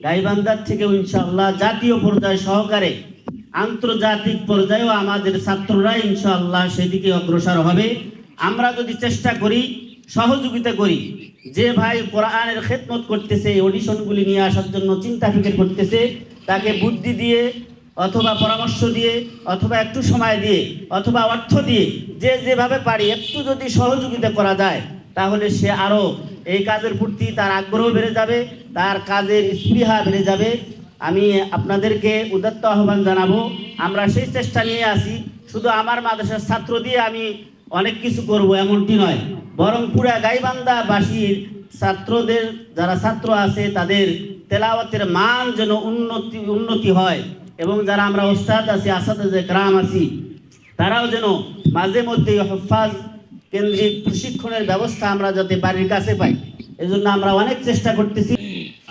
গাইবান্ধার থেকেও ইনশাআল্লাহ জাতীয় পর্যায় সহকারে, আন্তর্জাতিক পর্যায়েও আমাদের ছাত্ররা ইনশাআল্লাহ সেদিকে অগ্রসর হবে। আমরা যদি চেষ্টা করি, সহযোগিতা করি, যে ভাই কোরআনের খেদমত করতেছে অডিশনগুলি নিয়ে আসার জন্য চিন্তা ফিকির করতেছে, তাকে বুদ্ধি দিয়ে অথবা পরামর্শ দিয়ে, অথবা একটু সময় দিয়ে, অথবা অর্থ দিয়ে, যে যেভাবে পারি, একটু যদি সহযোগিতা করা যায় তাহলে সে আরও এই কাজের প্রতি তার আগ্রহ বেড়ে যাবে, তার কাজের স্পৃহা বেড়ে যাবে। আমি আপনাদেরকে উদাত্ত আহ্বান জানাব, আমরা সেই চেষ্টা নিয়ে আসি। শুধু আমার মাদ্রাসার ছাত্র দিয়ে আমি অনেক কিছু করব এমনটি নয়, বরং পুরা গাইবান্ধাবাসীর ছাত্রদের, যারা ছাত্র আছে, তাদের তেলাওয়াতের মান যেন উন্নতি উন্নতি হয় এবং যারা আমরা ওস্তাদ আছি, আসাদ গ্রাম আছি, তারাও যেন মাঝে মধ্যে হফাজ কেন্দ্রিক প্রশিক্ষণের ব্যবস্থা আমরা যাতে বাড়ির কাছে পাই, এজন্য আমরা অনেক চেষ্টা করতেছি।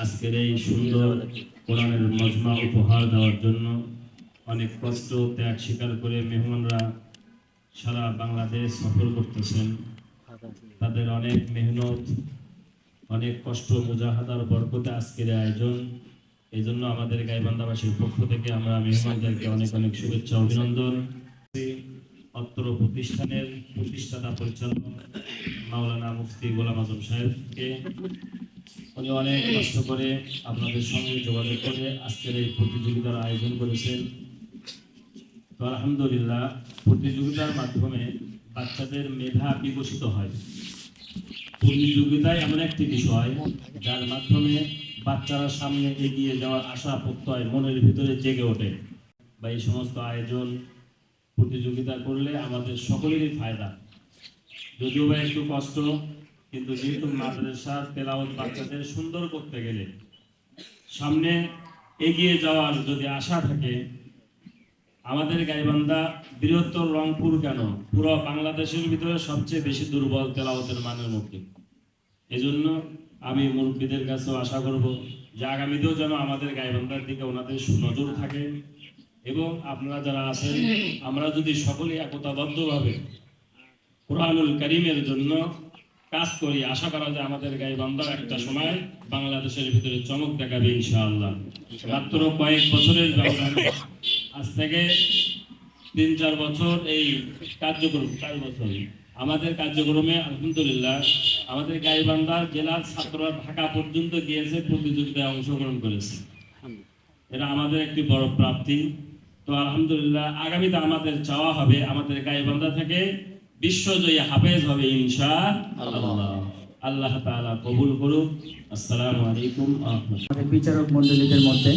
আজকের এই সুন্দর কোরআনের মজমা উপহার দেওয়ার জন্য অনেক কষ্ট ত্যাগ স্বীকার করে মেহমানরা সারা বাংলাদেশ সফর করতেছেন। তাদের অনেক মেহনত, অনেক কষ্ট মুজাহাদার বরকতে আজকের আয়োজন। এই জন্য আমাদের গাইবান্ধাবাসীর পক্ষ থেকে আমরা মেহমানদেরকে অনেক অনেক শুভেচ্ছা, অভিনন্দন। অত্র প্রতিষ্ঠানের প্রতিষ্ঠাতা পরিচালক মাওলানা মুফতি গোলাম আজম সাহেবকে উনি অনেক কষ্ট করে আপনাদের সঙ্গে যোগাযোগ করে আজকের এই প্রতিযোগিতার আয়োজন করেছেন। তো আলহামদুলিল্লাহ, প্রতিযোগিতার মাধ্যমে বাচ্চাদের মেধা বিকশিত হয়। প্রতিযোগিতায় এমন একটি বিষয়, যার মাধ্যমে বাচ্চারা সামনে এগিয়ে যাওয়ার আশা, প্রত্যয় মনের ভিতরে জেগে ওঠে। বা এই সমস্ত আয়োজন প্রতিযোগিতা করলে আমাদের সকলেরই ফায়দা। যদিও বা একটু কষ্ট, কিন্তু যেহেতু মাদ্রাসার তেলাওয়াত বাচ্চাদের সুন্দর করতে গেলে সামনে এগিয়ে যাওয়ার যদি আশা থাকে, আমাদের গাইবান্ধা বৃহত্তর রংপুর কেন? পুরো বাংলাদেশের ভিতরে সবচেয়ে বেশি দুর্বল তেলাওয়াতের মানের মধ্যে। এজন্য আমি মুরব্বীদের কাছেও আশা করব যে আগামীতেও যেন আমাদের গাইবান্ধার দিকে ওনাদের সুনজর থাকে। এবং আপনারা যারা আছেন, আমরা যদি সকলে একতাবদ্ধভাবে কোরআনুল করিমের জন্য কাজ করি, আশা করা যায় আমাদের গাইবান্ধার একটা সময় বাংলাদেশের ভিতরে চমক দেখাবে ইনশাআল্লাহ। মাত্র কয়েক বছরের ব্যবধানে। আজ থেকে তিন চার বছর এই কার্যক্রম, চার বছর। আমাদের কার্যক্রমে আলহামদুলিল্লাহ আমাদের গাইবান্ধা জেলার ছাত্ররা ঢাকা পর্যন্ত গিয়েছে, প্রতিযোগিতায় অংশগ্রহণ করেছে। এটা আমাদের একটি বড় প্রাপ্তি। তো আলহামদুলিল্লাহ, আগামীতে আমাদের চাওয়া হবে আমাদের গাইবান্ধা থেকে বিশ্বজয়ী হাফেজ হবে ইনশা আল্লাহ। আল্লাহ তাআলা কবুল করুক। আসসালামু আলাইকুম আমাদের বিচারক মণ্ডলীদের মধ্যে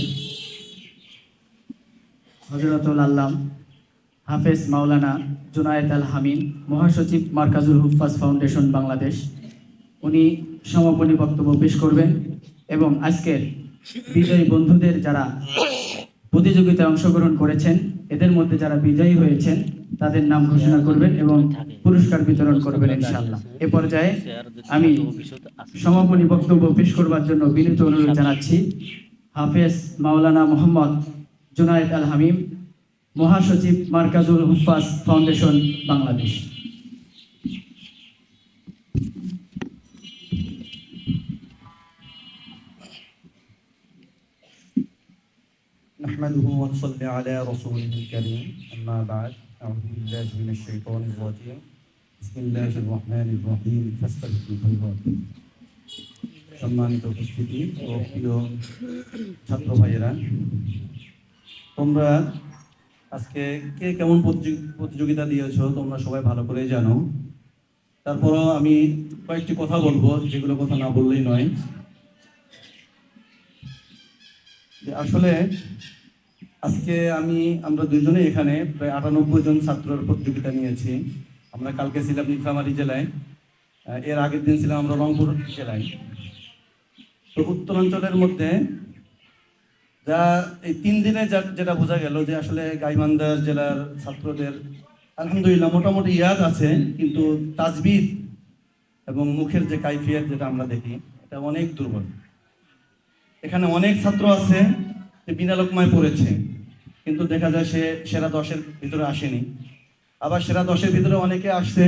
হজরতুল আল্লাম, হাফেজ মাওলানা জুনায়েদ আল হামিদ মহাসচিব মার্কাজুল হুফাজ ফাউন্ডেশন বাংলাদেশ, উনি সমাপনী বক্তব্য পেশ করবেন এবং আজকের বিজয়ী বন্ধুদের যারা প্রতিযোগিতায় অংশগ্রহণ করেছেন। এদের মধ্যে যারা বিজয়ী হয়েছেন, তাদের নাম ঘোষণা করবেন এবং পুরস্কার বিতরণ করবেন ইনশাআল্লাহ। এ পর্যায়ে আমি সমাপনী বক্তব্য পেশ করবার জন্য বিনীত অনুরোধ জানাচ্ছি হাফেজ মাওলানা মোহাম্মদ জুনায়েদ আল হামিম, মহাসচিব মার্কাজুল হুফাজ ফাউন্ডেশন, বাংলাদেশ। نحمده ونصلي على رسوله الكريم أما بعد أعوذ بالله من الشيطان الرجيم بسم الله الرحمن الرحيم فاستبقوا الخيرات সম্মানিত উপস্থিতি ও প্রিয় ছাত্র ভাইয়েরা তোমরা আজকে কে কেমন প্রতিযোগি- প্রতিযোগিতা দিয়েছো তোমরা সবাই ভালো করে জানো তারপরও আমি কয়েকটি কথা বলবো যেগুলো কথা না বললেই নয় যে আসলে আজকে আমি, আমরা দুইজনে এখানে প্রায় আটানব্বই জন ছাত্রর প্রতিযোগিতা নিয়েছি। আমরা কালকে ছিলাম নীলফামারী জেলায় এর আগের দিন ছিলাম আমরা রংপুর জেলায়। তো উত্তরাঞ্চলের মধ্যে যা এই তিন দিনে যা, যেটা বোঝা গেল যে আসলে গাইবান্ধার জেলার ছাত্রদের আলহামদুলিল্লাহ মোটামুটি ইয়াদ আছে, কিন্তু তাজবিদ এবং মুখের যে কাইফিয়ত যেটা আমরা দেখি, এটা অনেক দুর্বল। এখানে অনেক ছাত্র আছে যে বিনা লোকমায় পড়েছে, কিন্তু দেখা যায় সে সেরা দশের ভিতরে আসেনি। আবার সেরা দশের ভিতরে অনেকে আসছে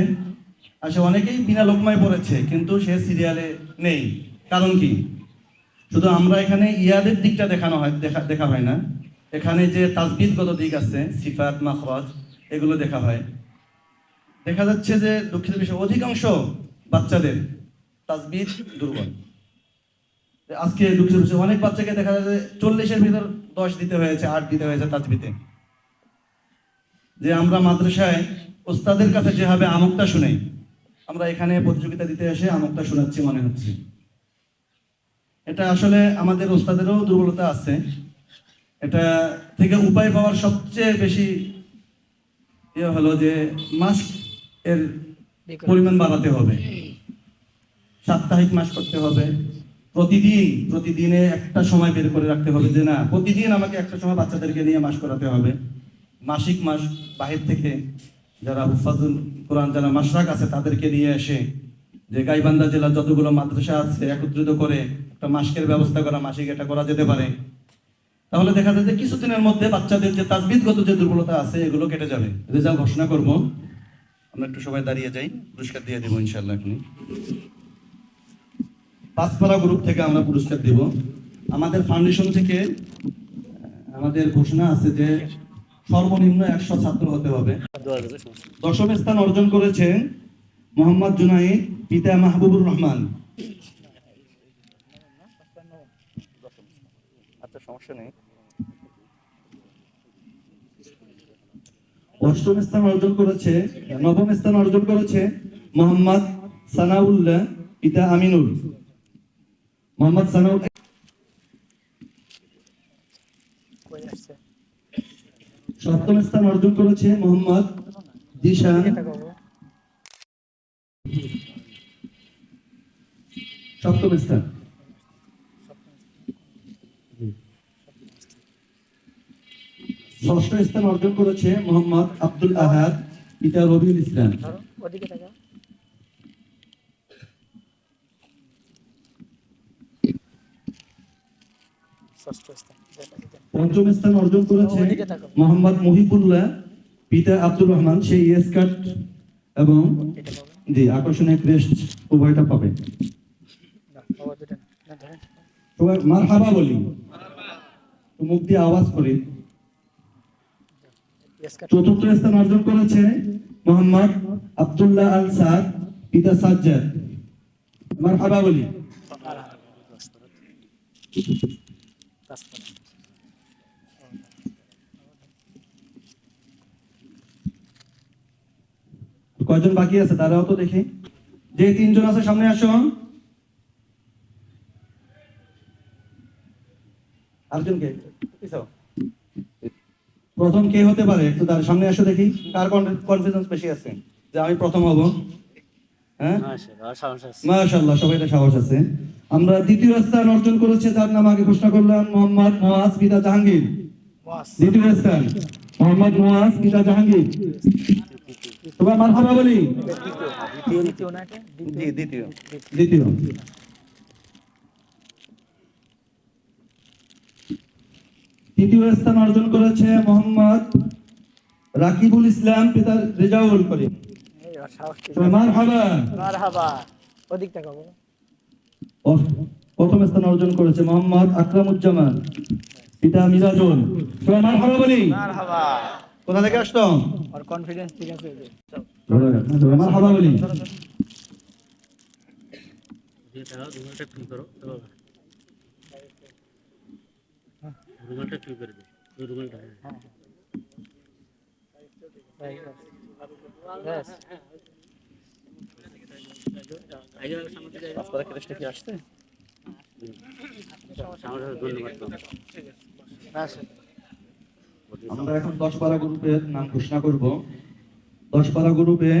আসে অনেকেই বিনা লোকমায় পড়েছে, কিন্তু সে সিরিয়ালে নেই। কারণ কি? শুধু আমরা এখানে ইয়াদের দিকটা দেখানো হয়, দেখা দেখা হয় না। এখানে যে তাজবিদগত দিক আছে, সিফাত, মাখরাজ, এগুলো দেখা হয়। দেখা যাচ্ছে যে দুঃখিত বিষয়, অধিকাংশ বাচ্চাদের তাজবিদ দুর্বল। আজকে দুঃখিত বিষয় অনেক বাচ্চাকে দেখা যায় যে চল্লিশের ভিতর দশ দিতে হয়েছে আট দিতে হয়েছে তাজবিতে। যে আমরা মাদ্রাসায় ওস্তাদের কাছে যেভাবে আমকটা শুনেই আমরা এখানে প্রতিযোগিতা দিতে এসে আমকটা শোনাচ্ছি মনে হচ্ছে। এটা আসলে আমাদের ওস্তাদেরও দুর্বলতা আছে। এটা থেকে উপায় পাওয়ার সবচেয়ে বেশি ইয়ে হলো যে মাস্ক এর পরিমাণ বাড়াতে হবে। সাপ্তাহিক মাস করতে হবে। প্রতিদিন, প্রতিদিনে একটা সময় বের করে রাখতে হবে যে না, প্রতিদিন আমাকে একটা সময় বাচ্চাদেরকে নিয়ে মাস করাতে হবে। মাসিক মাস বাহির থেকে যারা হুফাজুল কোরআন যারা মাসরাক আছে, তাদেরকে নিয়ে এসে যে গাইবান্ধা জেলার যতগুলো মাদ্রাসা আছে, একত্রিত করে একটা মাসকের ব্যবস্থা করা, মাসিক এটা করা যেতে পারে। তাহলে দেখা যায় যে কিছুদিনের মধ্যে বাচ্চাদের যে তাজবিদগত যে দুর্বলতা আছে, এগুলো কেটে যাবে। রেজাল্ট ঘোষণা করব। আমরা একটু সবাই দাঁড়িয়ে যাই, পুরস্কার দিয়ে দেবো ইনশাল্লাহ পাঁচপাড়া গ্রুপ থেকে আমরা পুরস্কার দেব। আমাদের ফাউন্ডেশন থেকে আমাদের ঘোষণা আছে যে সর্বনিম্ন একশো ছাত্র হতে হবে। দশম স্থান অর্জন করেছে মোহাম্মদ জুনাইদ পিতা মাহবুবুর রহমান। আচ্ছা অষ্টম স্থান অর্জন করেছে নবম স্থান অর্জন করেছে মোহাম্মদ সানাউল্লাহ পিতা আমিনুল। মোহাম্মদ সানাউল সপ্তম স্থান অর্জন করেছে মোহাম্মদ দিশান। সপ্তম স্থান। ষষ্ঠ স্থান অর্জন করেছে মোহাম্মদ আব্দুল আহাদ, পিতা রবিউল ইসলাম। ওদিকে তাকাও ষষ্ঠ স্থান দেখা দিতে পঞ্চম স্থান অর্জন করেছে মোহাম্মদ মহিবুল্লাহ পিতা আব্দুর রহমান সেই ইয়েস কাট এবং জি আকর্ষণীয় ক্রেস্ট উভয়টা পাবে। না বাবা দুটো না ধরেন সবাই মার হাবা বলি মুখ দিয়ে আওয়াজ করি। চতুর্থ স্থান অর্জন করেছে মোহাম্মদ আব্দুল্লাহ আল সাদ পিতা সাজ্জাদ। মার হাবা বলি। আর পাঁচপাড়া কয়জন বাকি আছে? তারাও তো দেখি। যে তিনজন আছে সামনে আসো আরেকজন কে? পিছাও। প্রথম কে হতে পারে? একটু তার সামনে আসো দেখি। কার কনফিডেন্স বেশি আছে? যে আমি প্রথম হব। হ্যাঁ? মাশাআল্লাহ সবাইটা সাহস আছে। আমরা দ্বিতীয় স্থান অর্জন করেছে যার নাম আগে ঘোষণা করলাম মোহাম্মদ মোয়াজ পিতা জাহাঙ্গীর। দ্বিতীয় স্থান মোহাম্মদ মোয়াজ পিতা জাহাঙ্গীর। তোমার মারহাবা বলি। দ্বিতীয় তৃতীয় স্থান অর্জন করেছে মোহাম্মদ রাকিবুল ইসলাম পিতা রেজাউল করিম। আর সাহস কি? মারহাবা মারহাবা ওদিক তাকাও বাবা ও- প্রথম স্থান অর্জন করেছে মোহাম্মদ আকরামুজ্জামান। পিতা মিরাজুল। মারহাবা বলি। কোথা থেকে আসতো আর কনফিডেন্স ঠিক আছে মারহাবা বলি। কি আসছে? আমরা এখন দশ পারা গ্রুপের নাম ঘোষণা করব। দশ পারা গ্রুপে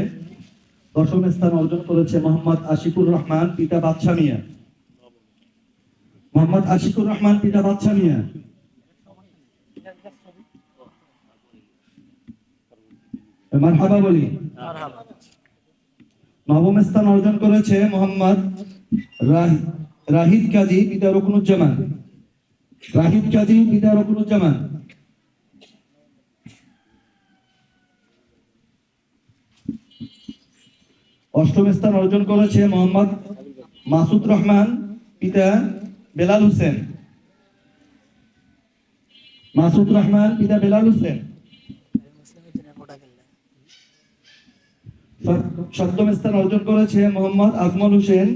দশম স্থান অর্জন করেছে মোহাম্মদ আশিকুর রহমান পিতা বাদশা মিয়া। মোহাম্মদ আশিকুর রহমান পিতা বাদশা মিয়া। মারহাবা বলি। মারহাবা। নবম স্থান অর্জন করেছে মোহাম্মদ রাহি- রাহিদ কাজী পিতা রকুনুজ্জামান। রাহিদ কাজী পিতা রকুনুজ্জামান। অষ্টম স্থান অর্জন করেছে মোহাম্মদ মাসুদ রহমান পিতা বেলাল হোসেন। মাসুদ রহমান পিতা বেলাল হোসেন। সপ্তম স্থান অর্জন করেছে মোহাম্মদ আজমল হোসেন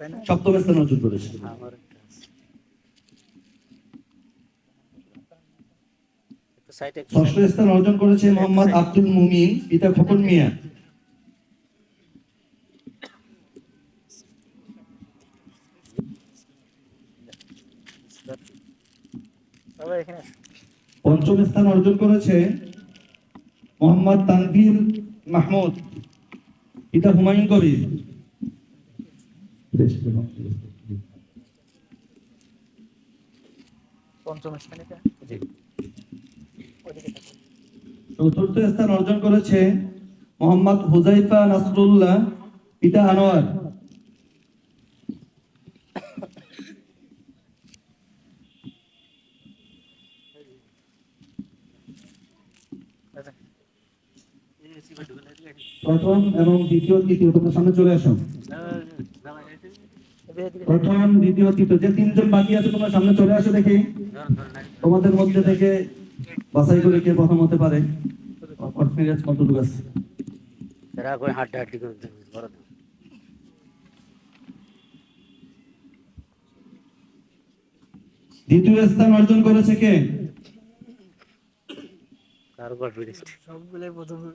তাই না সপ্তম স্থান অর্জন করেছে। ষষ্ঠ স্থান অর্জন করেছে মোহাম্মদ আব্দুল মুমিন, পিতা খোকন মিয়া সবাই এখানে আসো। পঞ্চম স্থান অর্জন করেছে মোহাম্মদ তানভীর মাহমুদ। পিতা হুমায়ুন কবির। পঞ্চম স্থানে। চতুর্থ স্থান অর্জন করেছে মোহাম্মদ হুজাইফা নাসরুল্লাহ পিতা আনোয়ার। প্রথম এবং দ্বিতীয় তৃতীয় তোমরা সামনে চলে আসো। প্রথম দ্বিতীয় তৃতীয় যে তিনজন বাকি আছে তোমরা সামনে চলে আসো দেখি। তোমাদের মধ্যে থেকে বাসাই করে কে প্রথম হতে পারে। কতটুকু আছে? দ্বিতীয় স্থান অর্জন করেছে কে?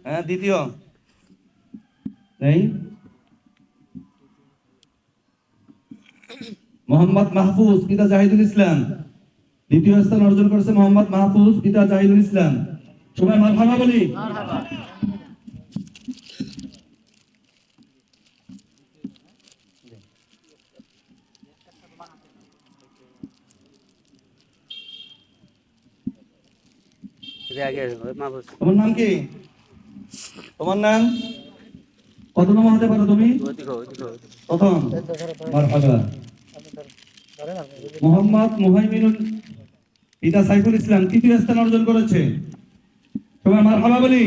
হ্যাঁ, দ্বিতীয়। তাই মোহাম্মদ মাহফুজ পিতা জাহিদুল ইসলাম। দ্বিতীয় স্থান অর্জন করেছে মোহাম্মদ মাহফুজ পিতা জাহিদুল ইসলাম। সবাই বলি। তোমার নাম কি? তোমার নাম? কত নম্বর হতে পারো তুমি? প্রথম। মোহাম্মদ মুহাইমিনুল পিতা সাইফুল ইসলাম তৃতীয় স্থান অর্জন করেছে। তোমার মারহাবা বলি।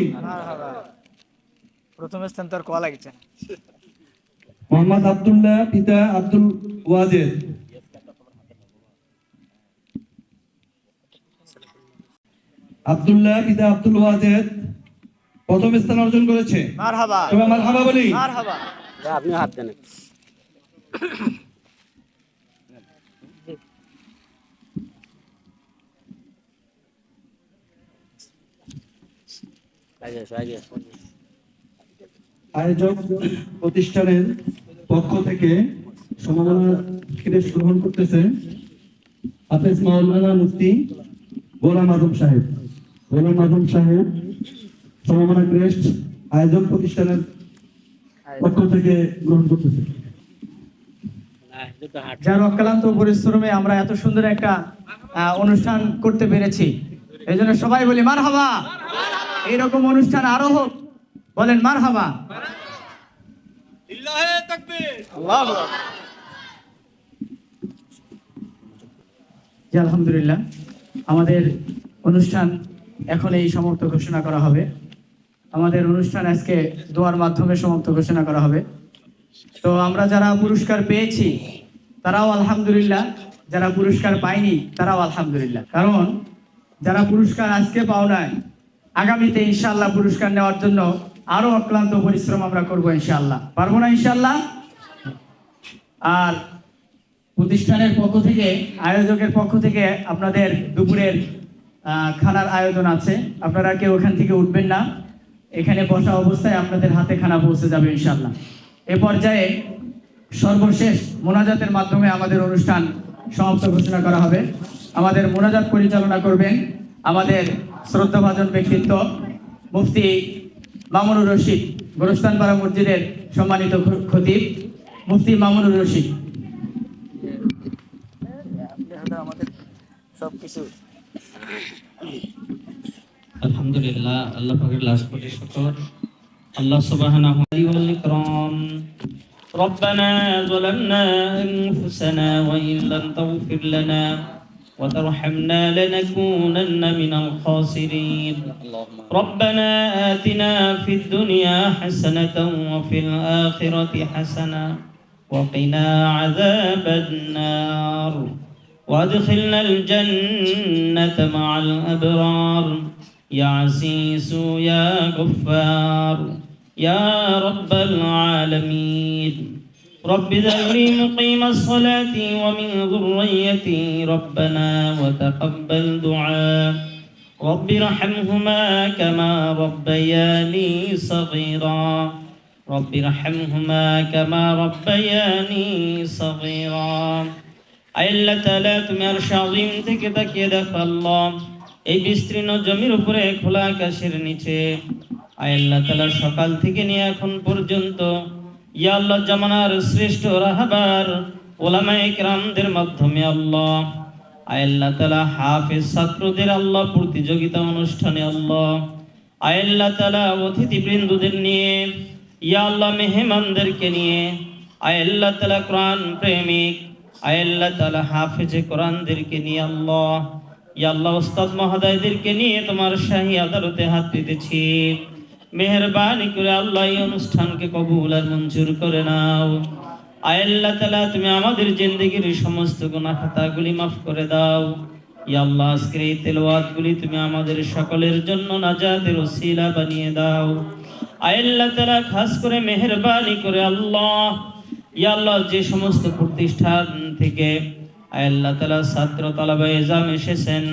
প্রথম স্থান তার কল লাগছে? মোহাম্মদ আব্দুল্লাহ পিতা আব্দুল ওয়াজেদ। আব্দুল্লাহ পিতা আব্দুল ওয়াজেদ। প্রথম স্থান অর্জন করেছে। আপনি হাত দেন আয়োজক প্রতিষ্ঠানের পক্ষ থেকে সমাধান গ্রহণ করতেছে হাফেজ মাওলানা মুফতি গোলাম আজম সাহেব। গোলাম আজম সাহেব সমমানে ক্রেস্ট আয়োজক প্রতিষ্ঠানের পক্ষ থেকে গ্রহণ যার অক্লান্ত পরিশ্রমে আমরা এত সুন্দর একটা অনুষ্ঠান করতে পেরেছি। এই জন্য সবাই বলি মার হাবা এইরকম অনুষ্ঠান আরও হোক। বলেন মার হাবা আলহামদুলিল্লাহ। আমাদের অনুষ্ঠান এখন এই সমর্থ ঘোষণা করা হবে। আমাদের অনুষ্ঠান আজকে দোয়ার মাধ্যমে সমাপ্ত ঘোষণা করা হবে। তো আমরা যারা পুরস্কার পেয়েছি, তারাও আলহামদুলিল্লাহ। যারা পুরস্কার পায়নি, তারাও আলহামদুলিল্লাহ। কারণ যারা পুরস্কার আজকে পাও নাই, আগামীতে ইনশাল্লাহ পুরস্কার নেওয়ার জন্য আরও অক্লান্ত পরিশ্রম আমরা করব ইনশাল্লাহ পারব না ইনশাল্লাহ আর প্রতিষ্ঠানের পক্ষ থেকে, আয়োজকের পক্ষ থেকে আপনাদের দুপুরের খানার আয়োজন আছে। আপনারা কেউ ওখান থেকে উঠবেন না। এখানে বসা অবস্থায় আপনাদের হাতে খানা পৌঁছে যাবে ইনশাল্লাহ এ পর্যায়ে সর্বশেষ মোনাজাতের মাধ্যমে আমাদের অনুষ্ঠান সমাপ্ত ঘোষণা করা হবে আমাদের মোনাজাত পরিচালনা করবেন আমাদের শ্রদ্ধাভাজন ব্যক্তিত্ব মুফতি মামুনুর রশিদ গোরস্তানপাড়া মসজিদের সম্মানিত খতিব মুফতি মামুনুর রশিদ আমাদের সবকিছু আলহামদুলিল্লাহ আল্লাহ পাকের লাশ কোটি শুকর আল্লাহ সুবহানাহু ওয়াল ইকরাম ربنا ظلمنا أنفسنا وإن لم تغفر لنا وترحمنا لنكونن من الخاسرين ربنا آتنا في الدنيا حسنة وفي الآخرة حسنة وقنا عذاب النار وادخلنا الجنة مع الأبرار يا عزيز يا غفار يا رب العالمين. رب ذري مقيم الصلاة ومن ذريتي ربنا وتقبل دعاء. رب ارحمهما كما ربياني صغيرا. رب ارحمهما كما ربياني صغيرا. أي لا تمرش عظيم تكتك يدف الله. এই বিস্তীর্ণ জমির উপরে খোলা আকাশের নিচে। আল্লাহ তাআলা সকাল থেকে নিয়ে এখন পর্যন্ত, ইয়া আল্লাহ জামানার শ্রেষ্ঠ রাহাবার ওলামায়ে কেরামদের মাধ্যমে আল্লাহ। আল্লাহ তাআলা হাফেজ ছাত্রদের আল্লাহ প্রতিযোগিতা অনুষ্ঠানে আল্লাহ। আল্লাহ তাআলা অতিথিবৃন্দদের নিয়ে, ইয়া আল্লাহ মেহমানদেরকে নিয়ে। আল্লাহ তাআলা কোরআন প্রেমিক আল্লাহ তাআলা হাফেজে কোরআনদেরকে নিয়ে আল্লাহ। আল্লাহ ওস্তাদ মহোদয়দেরকে নিয়ে তোমার শাহী আদালতে হাত দিতেছি। মেহেরবানি করে আল্লাহ এই অনুষ্ঠানকে কবুল আর মঞ্জুর করে নাও। আয় তাআলা, তুমি আমাদের জিন্দগির সমস্ত গুনাহ খাতাগুলি মাফ করে দাও। ইয়া আল্লাহ, আজকের এই তেলাওয়াতগুলি তুমি আমাদের সকলের জন্য নাজাতের ওসিলা বানিয়ে দাও। আয় তাআলা, খাস করে মেহেরবানি করে আল্লাহ। ইয়া আল্লাহ, যে সমস্ত প্রতিষ্ঠান থেকে আল্লাহ ছাত্র তালাবা এজাম এসেছেন।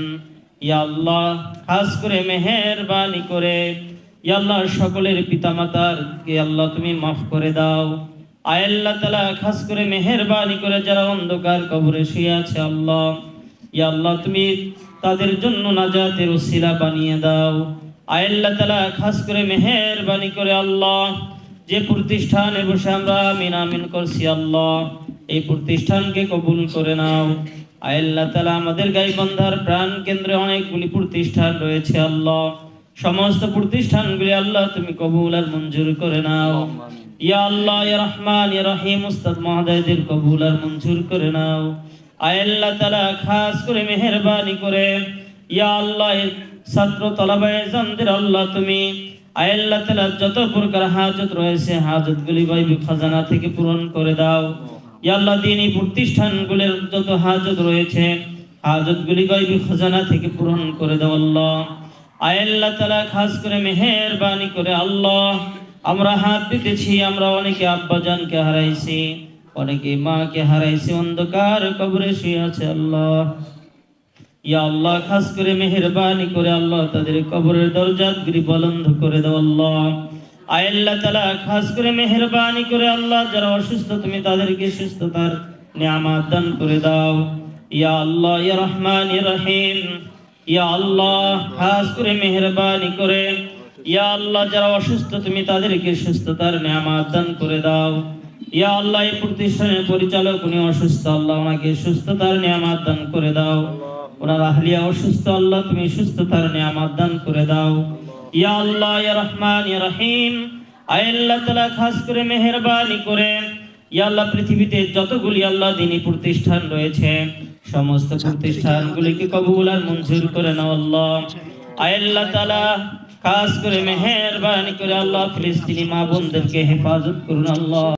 ইয়া আল্লাহ, খাস করে মেহেরবানি করে। ইয়া আল্লাহ, সকলের পিতামাতার কে আল্লাহ তুমি মাফ করে দাও। আল্লাহ তাআলা, খাস করে মেহেরবানি করে যারা অন্ধকার কবরে শুয়ে আছে আল্লাহ। ইয়া আল্লাহ, তুমি তাদের জন্য নাজাতের উসিলা বানিয়ে দাও। আল্লাহ তাআলা, খাস করে মেহেরবানি করে আল্লাহ। যে প্রতিষ্ঠানে বসে আমরা আমিন করছি আল্লাহ। এই প্রতিষ্ঠানকে কবুল করে নাও। আল্লাহ তাআলা আমাদের গাইবান্ধার প্রাণ কেন্দ্রে অনেকগুলি প্রতিষ্ঠান রয়েছে, আল্লাহ। সমস্ত প্রতিষ্ঠানগুলি আল্লাহ তুমি কবুল আর মঞ্জুর করে নাও। ইয়া আল্লাহ, ইয়া রহমান, ইয়া রহিম, উস্তাদ কবুল আর মঞ্জুর করে নাও। তাআলা খাস করে মেহেরবানি করে। ইয়া আল্লাহ ছাত্র তলাবায়ে জানদের আল্লাহ তুমি। আল্লাহ তাআলা যত প্রকার হাজত রয়েছে, হাজতগুলি গায়বী খাজানা থেকে পূরণ করে দাও। আল্লাহ দিনী প্রতিষ্ঠানগুলোর যত হাজত রয়েছে। হাজতগুলি গায়বী খাজানা থেকে পূরণ করে দাও আল্লাহ। আয় আল্লাহ তাআলা খাস করে মেহেরবানি করে আল্লাহ। আমরা হাত দিতেছি আমরা অনেকে আব্বাজানকে হারাইছি, অনেকে মাকে হারাইছি, অন্ধকার কবরে শুয়ে আছে আল্লাহ। ইয়া আল্লাহ খাস করে মেহেরবানি করে আল্লাহ তাদের কবরের দরজাগুলি বলন্ধ করে দাও আল্লাহ। তাআলা, খাস করে মেহেরবানি করে আল্লাহ, যারা অসুস্থ, তুমি তাদেরকে সুস্থতার নিয়ামত দান করে দাও। ইয়া আল্লাহ, ইয়া রহমান, ইয়া রহিম। ইয়া আল্লাহ, খাস করে মেহেরবানি করে। ইয়া আল্লাহ, যারা অসুস্থ, তুমি তাদেরকে সুস্থতার নিয়ামত দান করে দাও। ইয়া আল্লাহ, এই প্রতিষ্ঠানের পরিচালক, উনি অসুস্থ, আল্লাহ ওনাকে সুস্থতার নিয়ামত দান করে দাও। ওনার আহলিয়া অসুস্থ, আল্লাহ তুমি সুস্থতার নিয়ামত দান করে দাও। ইয়া আল্লাহ, ইয়া রহমান, ইয়া রহিম। আল্লাহ তালা খাস করে মেহরবানি করে। ইয়া আল্লাহ, পৃথিবীতে যতগুলি আল্লাহ দিনী প্রতিষ্ঠান রয়েছে, সমস্ত প্রতিষ্ঠানগুলিকে কবুল আর মঞ্জুর করে নাও আল্লাহ। আল্লাহ তালা খাস করে মেহরবানি করে আল্লাহ ফিলিস্তিনি মা বোনদেরকে হেফাজত করুন আল্লাহ।